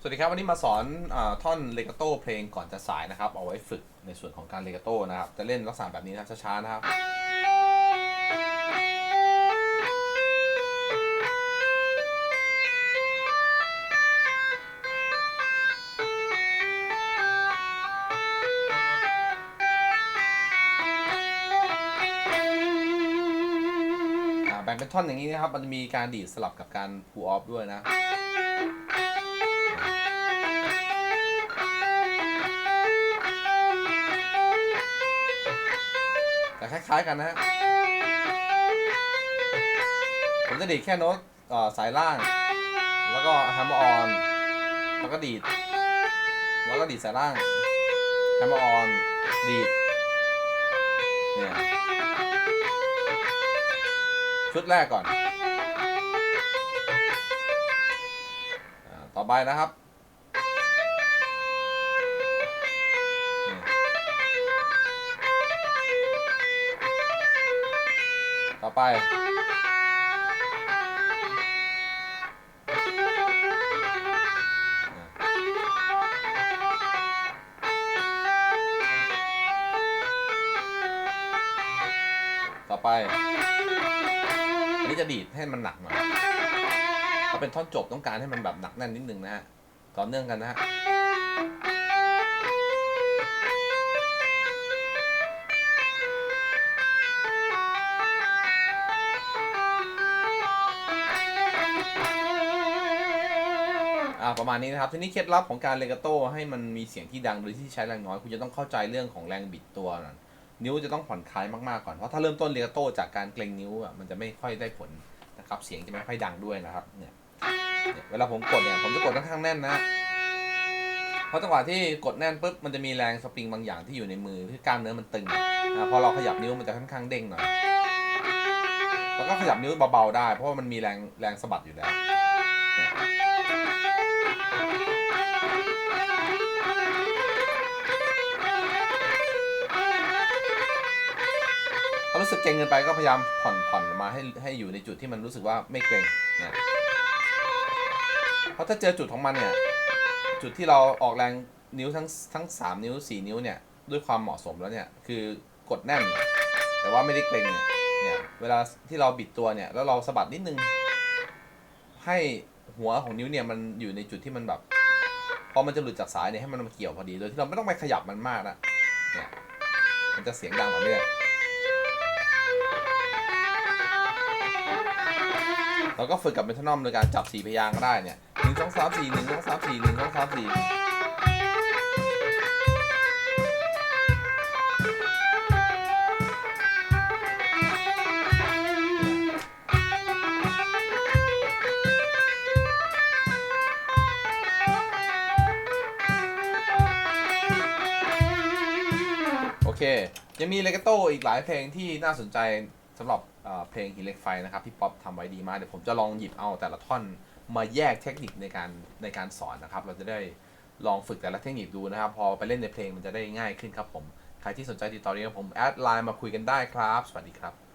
สวัสดีครับวันนี้มาสอนอท่อนเลกาโต้เพลงก่อนจะสายนะครับ เอาไว้ฝึกในส่วนของการเลกาโต้นะครับ จะเล่นลักษณะแบบนี้นะครับช้าๆนะครับ แบ่งเป็นท่อนอย่างนี้นะครับ มันจะมีการดีดสลับกับการพูออฟด้วยนะ ล้ายๆกันนะฮะ ผมจะดีดแค่โน้ตสายล่าง แล้วก็แฮมออน แล้วก็ดีด แล้วก็ดีดสายล่างแฮมออน ดีด เนี่ย ชุดแรกก่อน ต่อไปนะครับ ต่อไป ต่อไป อันนี้จะดีดให้มันหนักหน่อยถ้าเป็นท่อนจบต้องการให้มันแบบหนักแน่นนิดนึงนะฮะ ต่อเนื่องกันนะฮะ อ่าประมาณนี้นะครับ ทีนี้เคล็ดลับของการเลกาโต้ให้มันมีเสียงที่ดังโดยที่ใช้แรงน้อย คุณจะต้องเข้าใจเรื่องของแรงบิดตัวนะนิ้วจะต้องผ่อนคลายมากๆก่อน เพราะถ้าเริ่มต้นเลกาโต้จากการเกรงนิ้วอะมันจะไม่ค่อยได้ผลนะครับ เสียงจะไม่ค่อยดังด้วยนะครับเนี่ยเนี่ยเวลาผมกดเนี่ยผมจะกดค่อนข้างแน่นนะ เพราะจังหวะที่กดแน่นปุ๊บมันจะมีแรงสปริงบางอย่างที่อยู่ในมือที่กล้ามเนื้อมันตึงนะพอเราขยับนิ้วมันจะค่อนข้างเด้งหน่อยแล้วก็ขยับนิ้วเบาๆได้ เพราะว่ามันมีแรงแรงสะบัดอยู่แล้ว รู้สึกเกรงเกินไปก็พยายามผ่อนผ่อนมาให้ให้อยู่ในจุดที่มันรู้สึกว่าไม่เกรงเนี่ยเพราะถ้าเจอจุดของมันเนี่ย จุดที่เราออกแรงนิ้วทั้งทั้งสามนิ้วสี่นิ้วเนี่ยด้วยความเหมาะสมแล้วเนี่ยคือกดแน่น แต่ว่าไม่ได้เกรงเนี่ยเนี่ยเวลาที่เราบิดตัวเนี่ยแล้วเราสะบัดนิดนึง ให้หัวของนิ้วเนี่ยมันอยู่ในจุดที่มันแบบพอมันจะหลุดจากสายเนี่ยให้มันมาเกี่ยวพอดีโดยที่เราไม่ต้องไปขยับมันมากนะเนี่ยมันจะเสียงดังแบบนี้เลย เราก็ฝึกกับเมทานอมโดยการจับสี่พยางค์ก็ได้เนี่ยหนึ่งสองสามสี่หนึ่งสองสามสี่หนึ่งสองสามสี่โอเค ยังมีเลกาโต้อีกหลายเพลงที่น่าสนใจ สำหรับเพลงหินเหล็กไฟนะครับพี่ป๊อปทำไว้ดีมาก เดี๋ยวผมจะลองหยิบเอาแต่ละท่อนมาแยกเทคนิคในการในการสอนนะครับ เราจะได้ลองฝึกแต่ละเทคนิคดูนะครับ พอไปเล่นในเพลงมันจะได้ง่ายขึ้นครับผม ใครที่สนใจติดต่อเรียนผมแอดไลน์มาคุยกันได้ครับ สวัสดีครับ